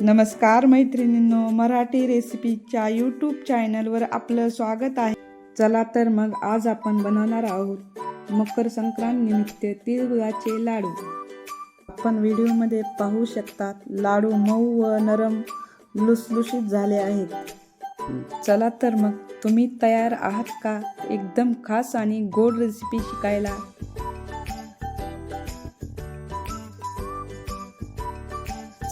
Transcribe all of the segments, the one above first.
नमस्कार मैत्रिणींनो मराठी रेसिपीच्या यूट्यूब चॅनलवर आपलं स्वागत आहे. चला तर मग आज आपण बनवणार आहोत मकर संक्रांत निमित्त तिळगुळाचे लाडू. आपण व्हिडिओमध्ये पाहू शकतात लाडू मऊ व नरम लुसलुशीत झाले आहेत. चला तर मग तुम्ही तयार आहात का? एकदम खास आणि गोड रेसिपी शिकायला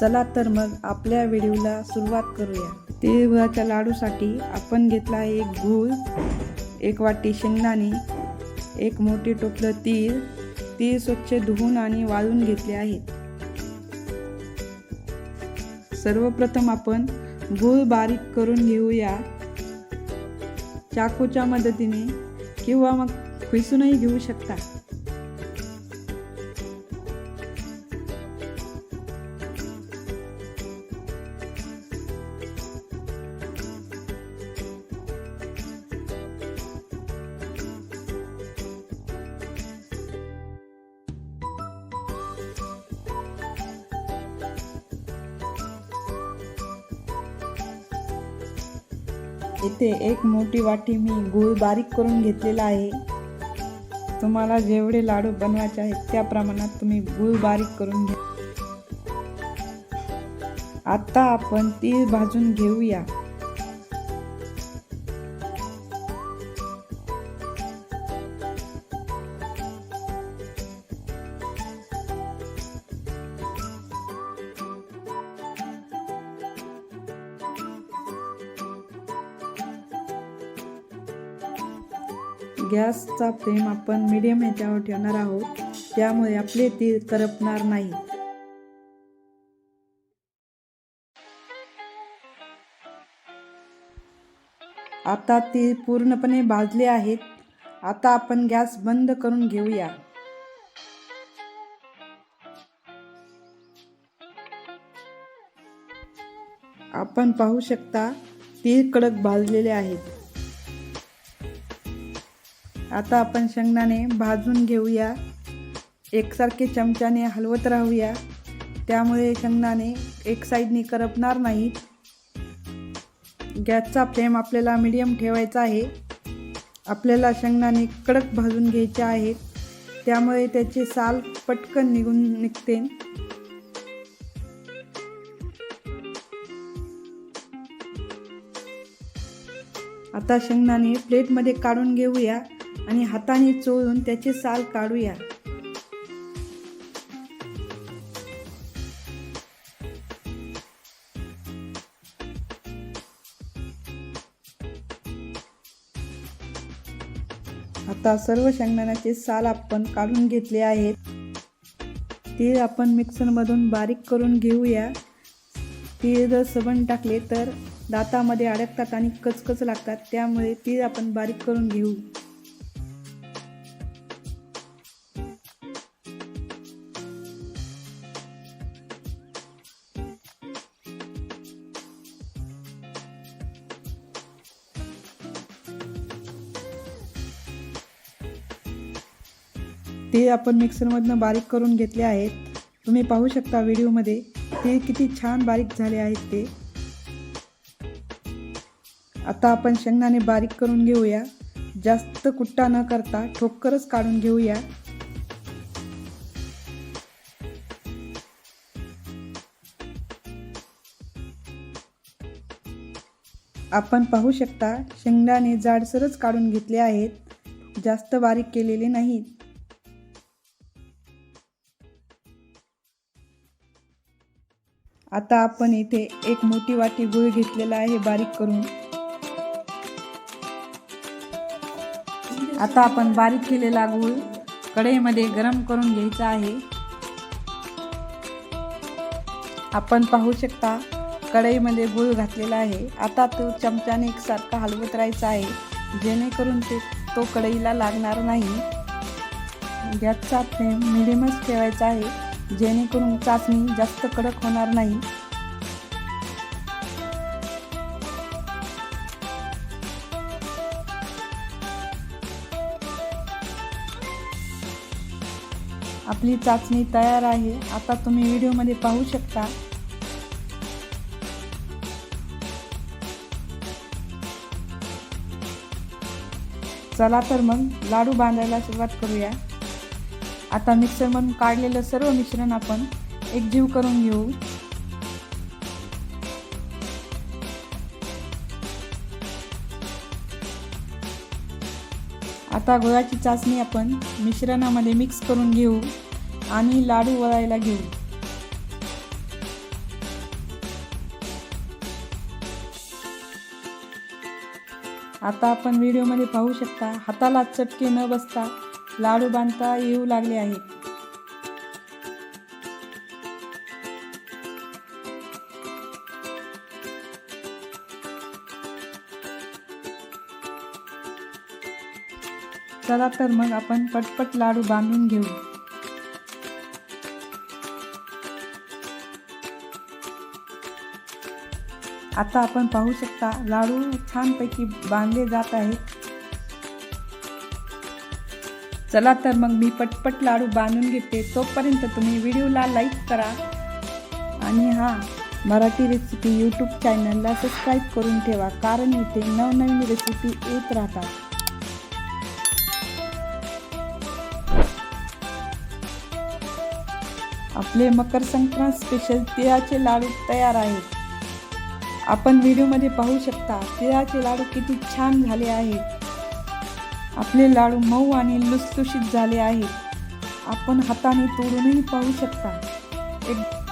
चला तर मग आपल्या व्हिडिओला सुरुवात करूया. तिळगुळाच्या लाडूसाठी आपण घेतला आहे एक गूळ एक वाटी शेंगदाणे एक मोठी टोपलं तीळ तीळ स्वच्छ धुवून आणि वाळून घेतले आहेत सर्वप्रथम आपण गूळ बारीक करून घेऊया. चाकूच्या मदतीने किंवा मग खुसूनही घेऊ शकता. इथे एक मोठी वाटी मी गूळ बारीक करून घेतलेला आहे. तुम्हाला जेवढे लाडू बनवायचे आहेत त्या प्रमाणात तुम्ही गूळ बारीक करून घ्या. आता आपण तीळ भाजून घेऊया. गॅसचा फ्लेम आपण मीडियम ह्याच्यावर ठेवणार आहोत. त्यामुळे आपले तीळ करपणार नाही. आता ती पूर्णपणे भाजले आहेत. आता आपण गॅस बंद करून घेऊया. आपण पाहू शकता ती कडक भाजलेले आहेत. आता आपण शेंगदाणे भाजून घेऊया. एकसारखे चमच्याने हलवत राहूया. त्यामुळे शेंगदाणे एक साईडने करपणार नाहीत. गॅसचा फ्लेम आपल्याला मीडियम ठेवायचा आहे. आपल्याला शेंगदाणे कडक भाजून घ्यायचे आहेत. त्यामुळे त्याचे साल पटकन निघून निघते. आता शेंगदाणे प्लेटमध्ये काढून घेऊया. आणि हाताने चोळून त्याचे साल काढूया. आता सर्व शेंगदाण्याचे साल आपण काढून घेतले आहेत. तीळ आपण मिक्सरमधून बारीक करून घेऊया. तीळ जर सबण टाकले तर दातामध्ये अडकतात आणि कचकच लागतात. त्यामुळे तीळ आपण बारीक करून घेऊ. ते आपण मिक्सरमधनं बारीक करून घेतले आहेत तुम्ही पाहू शकता व्हिडिओमध्ये ते किती छान बारीक झाले आहेत ते. आता आपण शेंगदाणे बारीक करून घेऊया. जास्त कुट्टा न करता ठोकरच काढून घेऊया. आपण पाहू शकता शेंगदाणे जाडसरच काढून घेतले आहेत. जास्त बारीक केलेले नाहीत. आता आपण इथे एक मोठी वाटी गुळ घेतलेला आहे बारीक करून. आता आपण बारीक केलेला गुळ कढईमध्ये गरम करून घ्यायचा आहे. आपण पाहू शकता कढईमध्ये गुळ घातलेला आहे. आता तो चमच्याने एकसारखा हलवत राहायचा आहे. जेणेकरून ते तो कढईला लागणार नाही. गॅसचा फ्लेम मिडियमच ठेवायचा आहे. जेणेकरून चाचणी जास्त कडक होणार नाही. आपली चाचणी तयार आहे. आता तुम्ही व्हिडिओमध्ये पाहू शकता. चला तर मग लाडू बांधायला सुरुवात करूया. आता मिक्सरमधून काढलेलं सर्व मिश्रण आपण एकजीव करून घेऊ. आता गुळाची चाचणी आपण मिश्रणामध्ये मिक्स करून घेऊ आणि लाडू वळायला घेऊ. आता आपण व्हिडिओमध्ये पाहू शकता हाताला चटके न बसता लाडू बांधता येऊ लागले आहेत चला तर मग आपण पटपट लाडू बांधून घेऊ. आता आपण पाहू शकता लाडू छानपैकी बांधले जात आहेत. चला तर मग मी पटपट लाडू बांधून घेते. तोपर्यंत तुम्ही व्हिडिओला लाईक करा. आणि हां मराठी रेसिपी यूट्यूब चॅनलला सबस्क्राईब करून ठेवा कारण इथे नवनवीन रेसिपी येत राहतात. आपले मकर संक्रांत स्पेशल तिळाचे लाडू तयार आहेत. आपण व्हिडिओमध्ये पाहू शकता तिळाचे लाडू किती छान झाले आहेत. आपले लाडू मऊ आणि लुसलुशीत झाले आहेत. आपण हाताने तोडूनही पाहू शकता. एक